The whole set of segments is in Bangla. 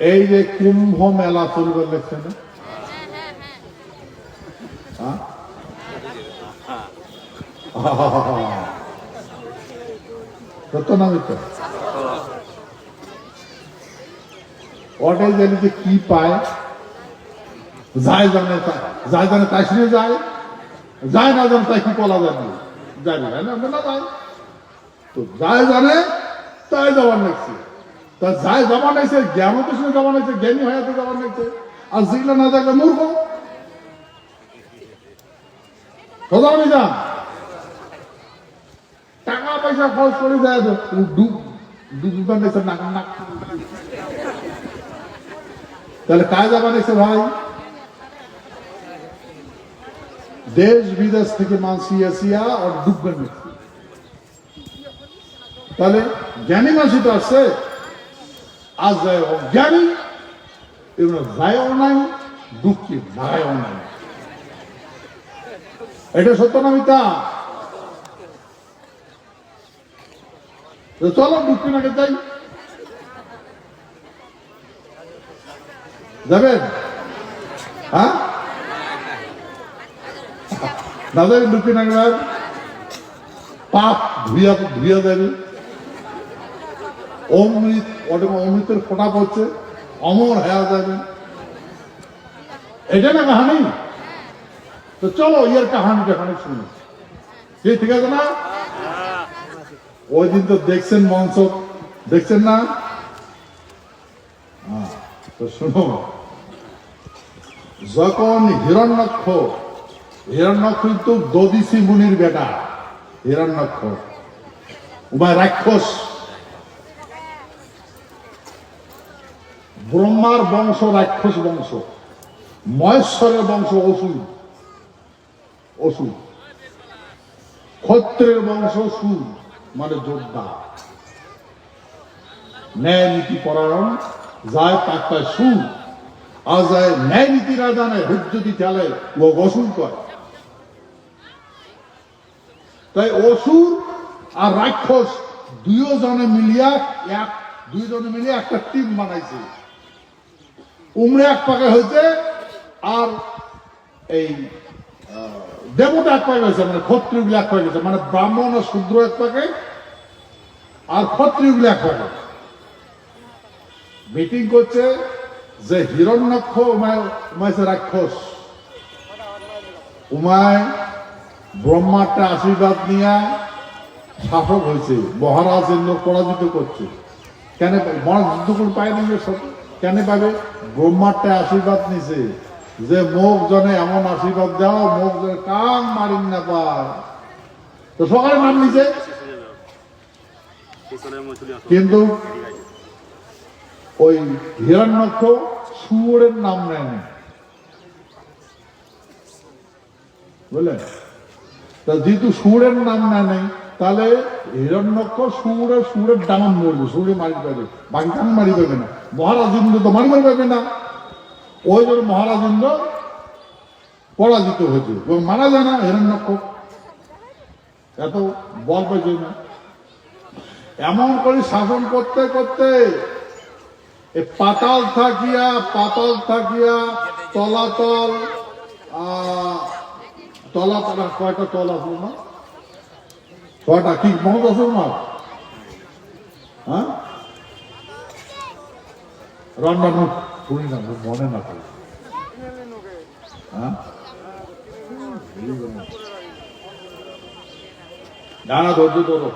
এই যে কুম্ভ মেলা চলবে লেখছে না? হ্যাঁ? জানি যে কি পায়? যায় জানে জানে তাই শুনে যায়। না জানে তাই কি বলা যাবে যায় না না যায়। তো যায় জানে, তাই যাবার নাকছে তা যায় যাবার নাইছে জ্ঞান তো যাবার নাইছে জ্ঞানী হয়ে তো যাবার নাইছে আর যেগুলো না দেখলে মূর্খ। কথা আমি যান টাকা পয়সা খরচ করে যায় তো ডুব ডুববার নাইছে নাক নাক। তাহলে কাজ যাবার নাইছে ভাই? দেশ, বিদেশ থেকে মানুষ আসিয়া আর ডুববেন তাহলে জ্ঞানী মানুষই তো আসছে। আজ যায় অজ্ঞানী, এগুলো যায়ও নাই দুঃখী ভাগায়ও নাই এটা সত্য না মিথ্যা? তো চলো, দুঃখী নাকি যাই যাবেন? হ্যাঁ? দাদা দুঃখী নাকি পাপ ধুইয়া ধুইয়া যাবে অমৃত ওটা অমৃতের ফোটা পড়ছে। অমর হয়ে যাবে এটা না কাহানি? তো চলো, ইয়ের কাহানি খানিক শুনি। ঠিক আছে না? ওই দিন তো দেখছেন মঞ্চ দেখছেন না? তো শুনো। যখন হিরণ্যক্ষ হিরণ্যক্ষ কিন্তু দদিসি মুনির বেটা, হিরণ্যক্ষ। উভয় রাক্ষস। ব্রহ্মার বংশ, রাক্ষস বংশ, মহেশ্বরের বংশ, অসুর। অসুর। ক্ষত্রের বংশ, সুর মানে যোদ্ধা। ন্যায় নীতি পরায়ণ, যায় তাক সুর। আর যায় ন্যায় নীতি না জানে হুদ চালে ও অসুর করে। তাই অসুর আর রাক্ষস দুজনে মিলিয়া এক দুইজনে মিলিয়ে একটা টিম বানাইছে। উমরে এক পাকে হয়েছে, আর এই দেবতা এক পাকে হয়েছে মানে ক্ষত্রিয়গুলি এক পাকে হয়েছে মানে ব্রাহ্মণ আর শূদ্র এক পাকে, আর ক্ষত্রিয়গুলি এক পাকে। মিটিং করছে যে হিরণ্যক্ষ উমায় উমাইছে রাক্ষস। উমায় ব্রহ্মাটা আশীর্বাদ নিয়ে শাসক হয়েছে মহারাজ ইন্দ্র পরাজিত করছে। কেন মহারাজ যুদ্ধ করে পায় না কেন পাবে? ব্রহ্মাটা আশীর্বাদ নিছে। যে মুখ জনে এমন আশীর্বাদ দাও, মুখ জনে কান মারিন না পায়। তো সকালে নাম নিছে? কিন্তু ওই হিরণ্যক্ষ সুরের নাম নেয়নি বুঝলেন? তা যেহেতু সুরের নাম না নেই তাহলে হিরণ্যক্ষ সুরে সুরের ডামান মরবে সুরে মারি পাবে। বাকি কান মারি পাবে না। মহারাজ ইন্দ্র তো মারি মারি পাবে না। ওই জন্য মহারাজ ইন্দ্র পরাজিত হয়েছে। মারা যায় না হিরণ্যক্ষ এত বল পেয়েছে না। এমন করে শাসন করতে করতে পাতাল থাকিয়া পাতাল থাকিয়া তলাতল আহ, তলাতল কয়টা তল আছে না ছয়টা কি? মনে আছে না হ্যাঁ? রান্না শুনি না মনে না হ্যাঁ? না না, ধৈর্য ধরো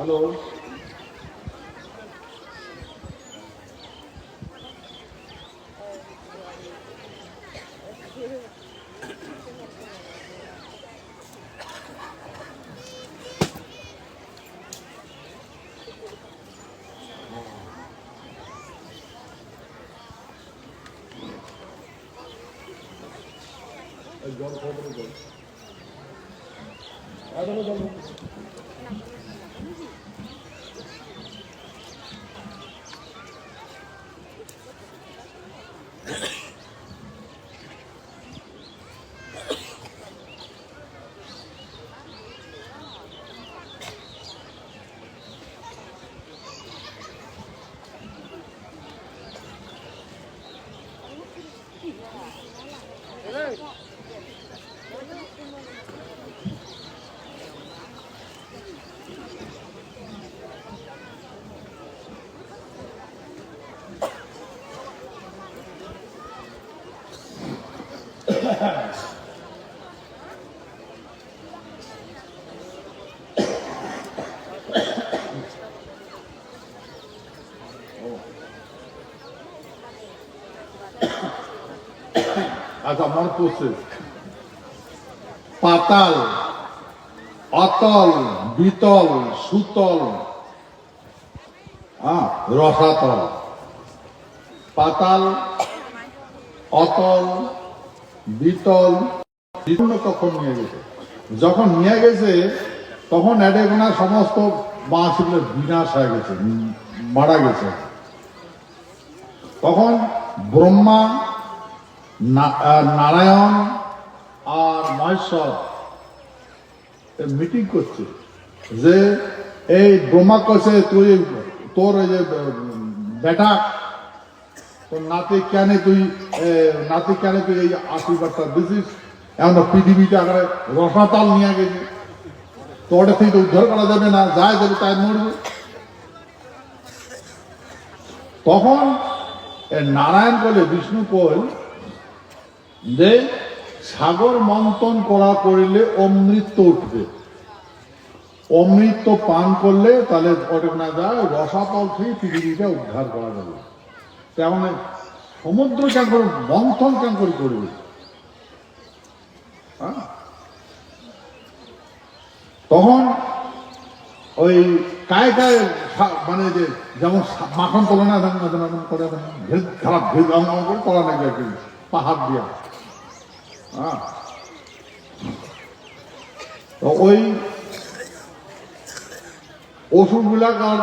হ্যালো জল খাওয়া জল এখনো জল Thank you. আচ্ছা মনে পড়ছে পাতাল, অতল, বিতল, সুতল হ্যাঁ রসাতল। পাতাল, অতল, বিতল, বিভিন্ন কখন নিয়ে গেছে। যখন নিয়ে গেছে, তখন এডেগোনা সমস্ত বাঁশগুলো বিনাশ হয়ে গেছে মারা গেছে। তখন ব্রহ্মা নারায়ণ আর মহেশ্বর মিটিং করছে যে এই ব্রহ্মা কছে তুই, তোর যে বেটা, তোর নাতি কেন তুই নাতি কেন তুই এই আশীর্বাদটা দিছিস? এমন পৃথিবীতে আগে রসাতাল নিয়ে গেছে তো থেকে উদ্ধার করা যাবে না যায় যাবে তাই মরবে। তখন নারায়ণ বলে, বিষ্ণু কল যে সাগর মন্থন করা করিলে অমৃত উঠবে অমৃত পান করলে তাহলে ওটা না যায় রসাতল থেকে পৃথিবীটা উদ্ধার করা যাবে তেমন সমুদ্র কেন করে মন্থন কেন করে করবে হ্যাঁ? তখন ওই কায় কায় মানে যে যেমন মাখন তোলে না করে খারাপ ভেদ করে তোলা নাকি পাহাড় দিয়া হ্যাঁ তো ওই আর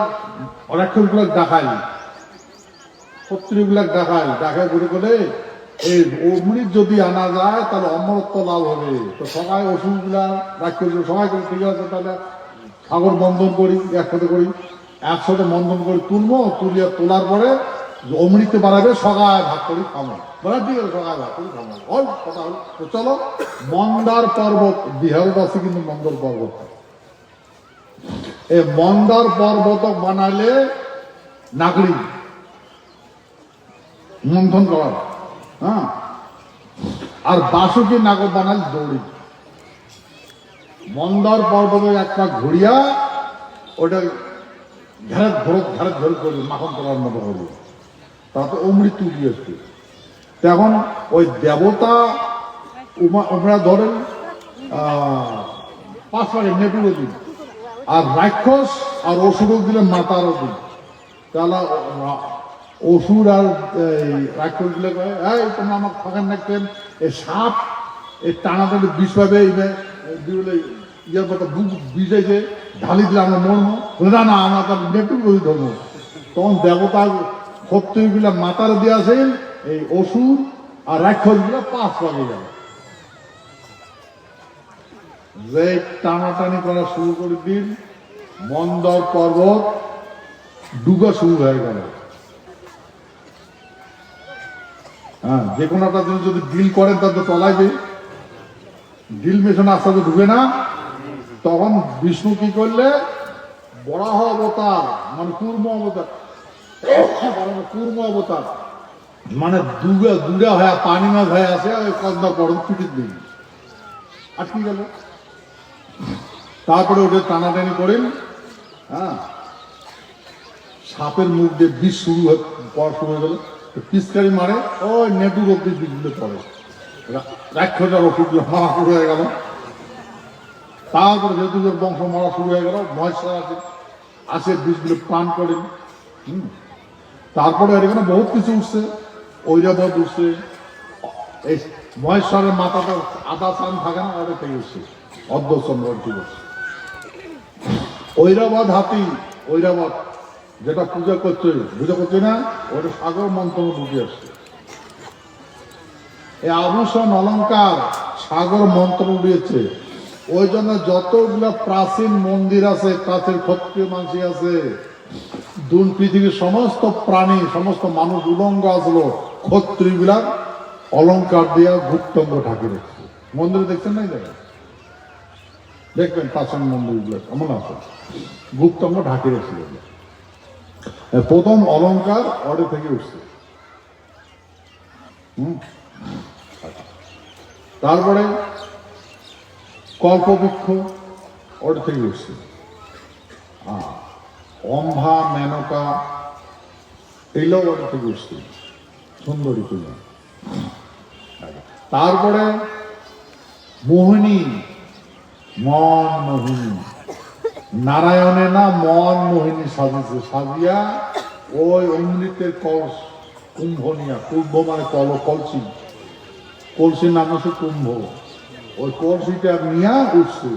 রাক্ষসগুলাক দেখাই শত্রুগুলাক দেখাই দেখায় করে করে এই অমৃত যদি আনা যায়, তাহলে অমরত্ব লাভ হবে। তো সবাই ওষুধগুলা রাক্ষস সবাই করে ঠিক আছে, তাহলে সাগর বন্ধন করি, একসাথে করি। একসাথে বন্ধন করে তুলবো, তুলিয়া তোলার পরে অমৃত বাড়াবে সগায় ভাগ করি খাব বলে ঠিক সগায় ভাগ করি খাব ওই কথা হলো, তো চলো, মন্দার পর্বত বিহারের আছে কিন্তু মন্দার পর্বত। এই মন্দার পর্বত বানালে নাগরি মন্থন করার। হ্যাঁ? আর বাসুকি নাগর বানাল দৌড়ি। মন্দার পর্বতে একটা ঘুরিয়া ওটা ঘেরে ঘোর ঘেরে ঘোর করবে মাখন করার মতো করবে তাতে অমৃত্যু দিয়েছে। তখন ওই দেবতা উমরা ধরেন পাঁচ পাকে দিন। আর রাক্ষস আর অসুর দিলে মাতার দিন। তাহলে অসুর আর রাক্ষস দিলে এই, তোমরা আমার ফাঁকান রাখতেন এই সাপ এই টানাটানি বিষ পাবে এই দিলে বুক বিষেছে ঢালি দিলে আমরা মরবো। না না, আমরা তার নেপুর ধরবো। তখন দেবতা সত্যগুলা মাতার দিয়েছেন এই অসুর আর রাক্ষসগুলা পাঁচ পাকে গেল। যে টানাটানি করা শুরু করে দিন, মন্দর পর্বত ডুবা শুরু হয়ে গেল। হ্যাঁ যে কোনো একটা জিনিস যদি ডিল করেন তার তো তলাইবে ডিল মেশানো আস্তে আস্তে ঢুকে না। তখন বিষ্ণু কি করলে? বরাহ অবতার মানে কুর্ম অবতার মানে দুগা দুগা হয়ে, পানি মাছ হয়ে আছে কন্দা পর্বত পিটির দিন আটকে গেল? তারপরে ওদের টানাটানি করেন হ্যাঁ? সাপের মুখ দিয়ে বিষ শুরু পড়া শুরু হয়ে গেল। পিসকারি মারে ও নেটুর অব্দি বিষগুলো পড়ে। রাক্ষসের ওষুধগুলো মারা শুরু হয়ে গেল। তারপরে যেহেতু বংশ মারা শুরু হয়ে গেল। মহেশ্বর আছে আসে, বিষগুলো পান করেন, হুম। তারপরে এখানে বহুত কিছু উঠছে। ঐরাবত উঠছে এই মহেশ্বরের মাথাটা আদা চান থাকে না ওটা থেকে উঠছে। অর্ধচন্দ্র আছে ঐরাবত হাতি ঐরাবত যেটা পূজা করছে পূজা করছে না, ওটা সাগর মন্ত্র ঢুকে আসছে। এই আভূষণ অলংকার সাগর মন্ত্র উড়িয়েছে। ওই জন্য যতগুলো প্রাচীন মন্দির আছে, প্রাচীন ক্ষত্রিয় মানসি আছে দুন পৃথিবীর সমস্ত প্রাণী সমস্ত মানুষ উলঙ্গ আসলো ক্ষত্রিয়গুলা অলংকার দিয়া গুপ্তঙ্গ রেখেছে। মন্দিরে দেখছেন নাই দেখেন দেখবেন প্রাচীন মন্দিরগুলো কেমন আছে। গুপ্তঙ্গ ঢাকে রেখেছিল প্রথম অলংকার অর্ডে থেকে উঠছে। তারপরে কল্পবৃক্ষ ওর থেকে উঠছে। আহ, অম্ভা মেনকা ওর থেকে সুন্দরী পূজা। তারপরে মোহিনী, মন মোহিনী। নারায়ণে না মন মোহিনী সাজিয়েছে, সাজিয়া ওই অমৃতের কলস, কুম্ভ নিয়া, কুম্ভ মানে কল, কলসি। কলসির নাম হচ্ছে কুম্ভ। ওই কলসিটা নিয়া উঠছে।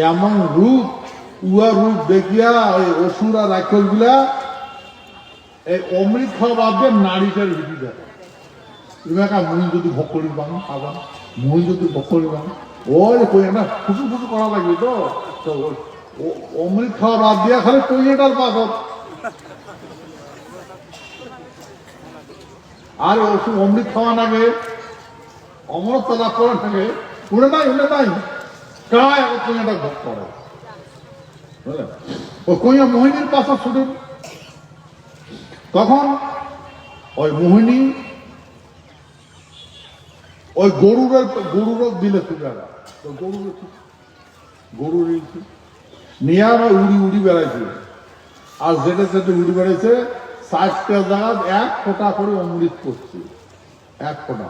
এমন রূপ উয়া রূপ দেখিয়া ওই অসুরা রাক্ষসগুলা এই অমৃত খাওয়া বাদ দিয়ে নারীটার দেখে তুমি একা মুই যদি ভোগ করি পান খাবার মুই যদি ভোগ করি পান ওই কই না, ফুসু ফুসু করা লাগবে তো। তো অমৃত খাওয়া বাদ দিয়া খালি কইটার পাথর আর ওষুধ অমৃত খাওয়া লাগে অমরত্ব লাভ করা থাকে উড়ে নাই উড়ে নাই। কায় কুইয়াটা ভোগ করে? বুঝলেন? ও কুইয়া মোহিনীর পাশে ছুটে তখন ওই মোহিনী ওই গরুরের গরুর দিলে গরুর গরুর নিয়ে উড়ি উড়ি বেড়াইছে। আর যেটা সেটা উড়ি বেড়াইছে চারটা জায়গা এক ফোঁটা করে অমৃত করছে এক ফোঁটা।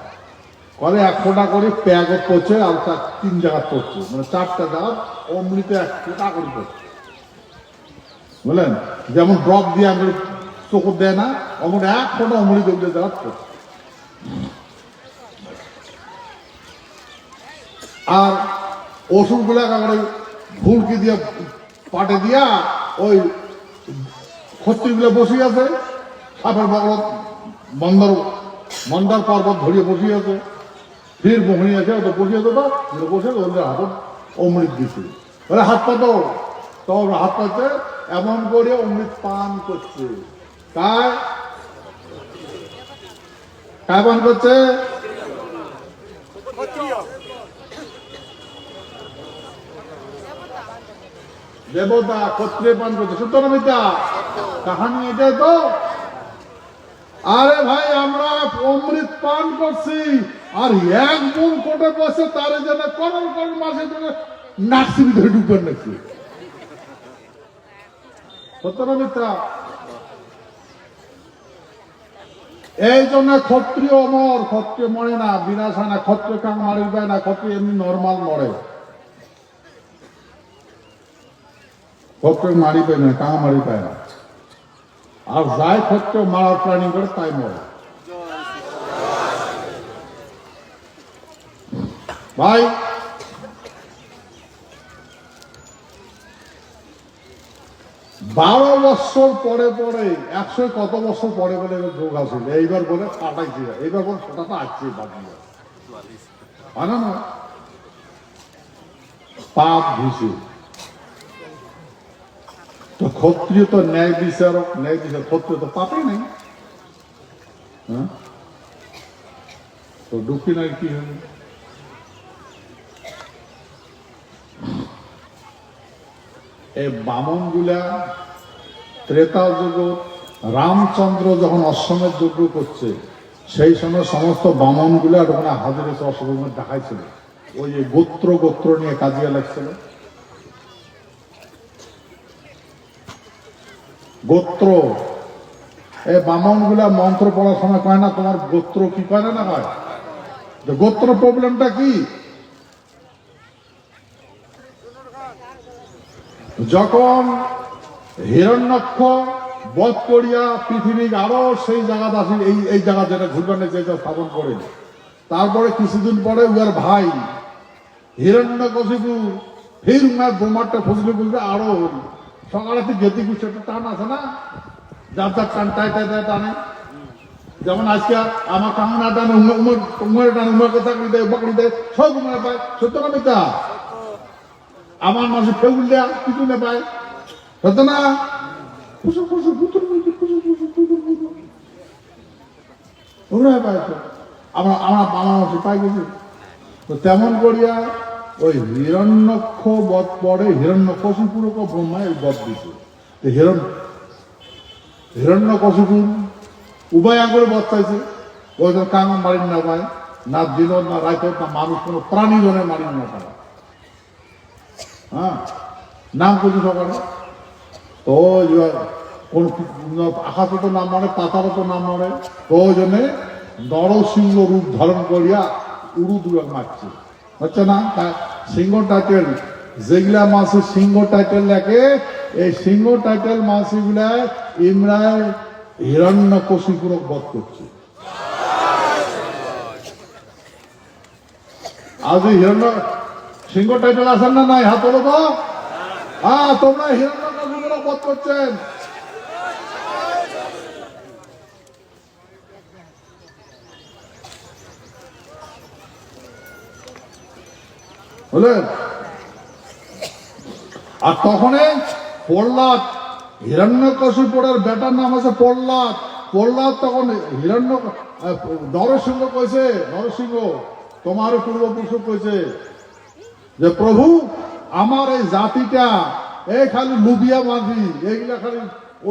করে এক ফোঁটা করে প্যাগ করছে আর তার তিন জায়গা পড়ছে। মানে চারটা জায়গা অমৃত এক ফোঁটা করে পড়ছে। বুঝলেন? যেমন ড্রপ দিয়ে আমাদের চোখ দেয় না অমন এক ফোঁটা ওগুলো জায়গা পড়ছে আর ওষুধগুলা একেবারে ফুলকি দিয়ে, পাটে দিয়া ওই ক্ষত্রিগুলো বসে আছে, সাপের বগলত মন্দার মন্দার পর্বত ধরিয়ে বসে আছে, ফির মোহনী আছে তো বসে আছে তো বসে ওদের হাতত অমৃত দিছে বলে হাত পাতো তো ওর হাত পাতে এমন করে অমৃত পান করছে। কায় পান করছে? দেবতা ক্ষত্রিয় পান করছে। মিথ্যা? কাহানি এটাই তো। আরে ভাই, আমরা অমৃত পান করছি, আর এক মন কোটে বসে তারে যেন করল করল মাসে যেন নাকসি ভিতরে ঢুকবেন নাকি? সত্য না মিথ্যা এই জন্য ক্ষত্রিয় অমর ক্ষত্রিয় মরে না, বিনাশ হয় না, ক্ষত্রিয় কাং পায় না, ক্ষত্রিয় এমনি নর্মাল মরে। ক্ষত্রিয় মারি পায় না কাং মারি পায় না। আর যাই ক্ষত্রিয় মারার প্ল্যানিং করে, তাই মরে। ভাই বারো বছর পরে পরে, একশো কত বছর পরে পরে এবার যোগ এইবার বলে কাটাইছি এইবার বলে সেটা আসছে বাদ হয় না পাপ ঘুষে তো ক্ষত্রিয় তো ন্যায় বিচারক, ন্যায় বিচার ক্ষত্রিয় তো পাপই নেই। হ্যাঁ? তো দুঃখী নাই কি হবে? এই বামনগুলা ত্রেতা যুগ, রামচন্দ্র যখন অশ্বমের যজ্ঞ করছে, সেই সময় সমস্ত বামনগুলা ওখানে হাজির অশ্বমের দেখাইছিল। ওই যে গোত্র গোত্র নিয়ে কাজিয়া লাগছিল। গোত্র এই বামনগুলা মন্ত্র পড়ার সময় কয় না, তোমার গোত্র কি না না কয়? গোত্র প্রবলেমটা কি? যখন হিরণ্যক্ষ বধ করিয়া পৃথিবীর আরও সেই জায়গা আছে এই এই জায়গা যেটা ঘুরবানে যেটা স্থাপন করে। তারপরে কিছুদিন পরে উয়ার ভাই হিরণ্য কশিপু ফির উনার বোমারটা ফসলে বলতে আরও সকালে তো গেতি একটা টান আছে না? যার যার টান টাই টাই টাই টানে। যেমন আজকে আমার কামনা টানে উমর টানে, উমর কথা দেয় বকরি দেয় সব উমর পায়। সত্য না আমার মাসে ফেগুল দেয়া কিছু না পায়। সত্য না? ফুসু ফুসু ফুতুর ফুতুর ফুসু ফুসু ফুতুর ফুতুর ওরা পায় তো। আমরা আমরা পাই তো তেমন করিয়া ওই বধ পরে হিরণ্য কশিপুরক ব্রহ্মা বধ পাইছে। ওই কাঙ মারিন না পায় না দিন না রাইত না মানুষ কোনো প্রাণী জনে মারিন না পায় হ্যাঁ? নাম করছি সকালে? তো এবার কোন আকাশে তো নাম মারে পাতারও তো নাম মারে জন্যে নরসিংহ রূপ ধারণ করিয়া উড়ু দুরা মারছে। হচ্ছে না? তা সিংহ টাইটেল যেগুলা মাসে সিংহ টাইটেল লেখে, এই সিংহ টাইটেল মাসিগুলায় ইমরান হিরণ্য কশিপুরক বধ করছে। আজ হিরণ্য সিংহ টাইটেল আছেন না নাই? হাত তো। হ্যাঁ তোমরা হিরণ্য কশিপুরক বধ করছেন। আর তখনই প্রহ্লাদ হিরণ্য কশিপুরের বেটার নাম আছে প্রহ্লাদ। প্রহ্লাদ তখন হিরণ্য নরসিংহ কইছে, নরসিংহ, তোমার পূর্বপুরুষ কইছে যে প্রভু, আমার এই জাতিটা, এই খালি লুবিয়া মাঝি এইগুলা খালি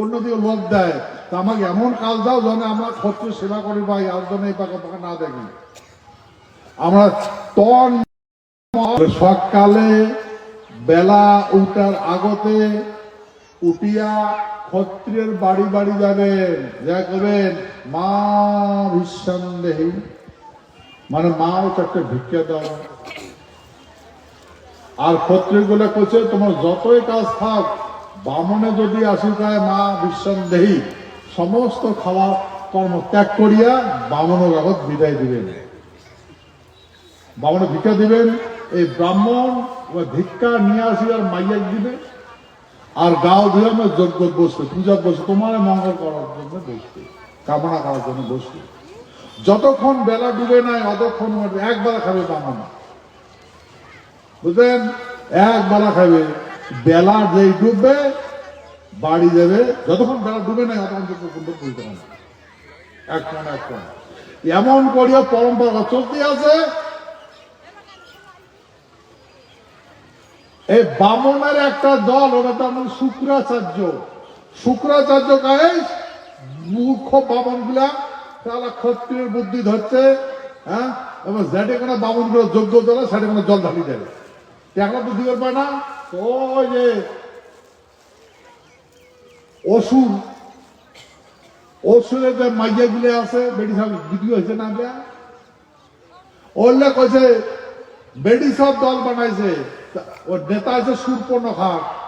অন্যদিকে লোক দেয়। তা আমাকে এমন কাজ দাও যেন আমরা ক্ষত্রিয় সেবা করি ভাই, আর জন্য এই পাকা পাকা না দেখি। আমরা তন সকালে বেলা উঠার আগতে উঠিয়া ক্ষত্রিয়ের বাড়ি বাড়ি যাবেন। যা করবেন মা বিসন্দেহী মানে মাও চারটে ভিক্ষা দাও আর ক্ষত্রিয়গুলো করছে তোমার যতই কাজ থাক, বামনে যদি আসি যায় মা বিসন্দেহী সমস্ত খাওয়া কর্ম ত্যাগ করিয়া বামন জগৎ বিদায় দিবেন। বামনে ভিক্ষা দিবেন, এই ব্রাহ্মণ ভিক্ষা নিয়ে আসি আর মাইয়াক দিবে। আর গাও ধুয়ে যজ্ঞ বসবে পূজা বসবে তোমার মঙ্গল করার জন্য বসবে কামনা করার জন্য বসবে যতক্ষণ বেলা ডুবে নাই, অতক্ষণ একবার খাবে বামনা বুঝলেন? এক বেলা খাবে বেলা যেই ডুববে, বাড়ি যাবে, যতক্ষণ বেলা ডুবে নাই অতক্ষণ এক কোণ এমন করিয়া পরম্পরা চলতে আছে। এই বামনের একটা দল ওটা তার মানে শুক্রাচার্য। শুক্রাচার্য গায়ে মূর্খ বামনগুলা তারা ক্ষত্রিয়ের বুদ্ধি ধরছে হ্যাঁ? এবং যেটে কোনো বামনগুলো যোগ্য দলে সেটা কোনো জল ঢালি দেবে টাকা তো দিতে পায় না। যে অসুর, অসুরের যে মাইয়া গুলো আছে বেটি সব ভিডিও হয়েছে না দেয়া? ওরলে কইছে বেডি দল বানাইছে। ওর নেতা আছে সুরপর্ণ খান।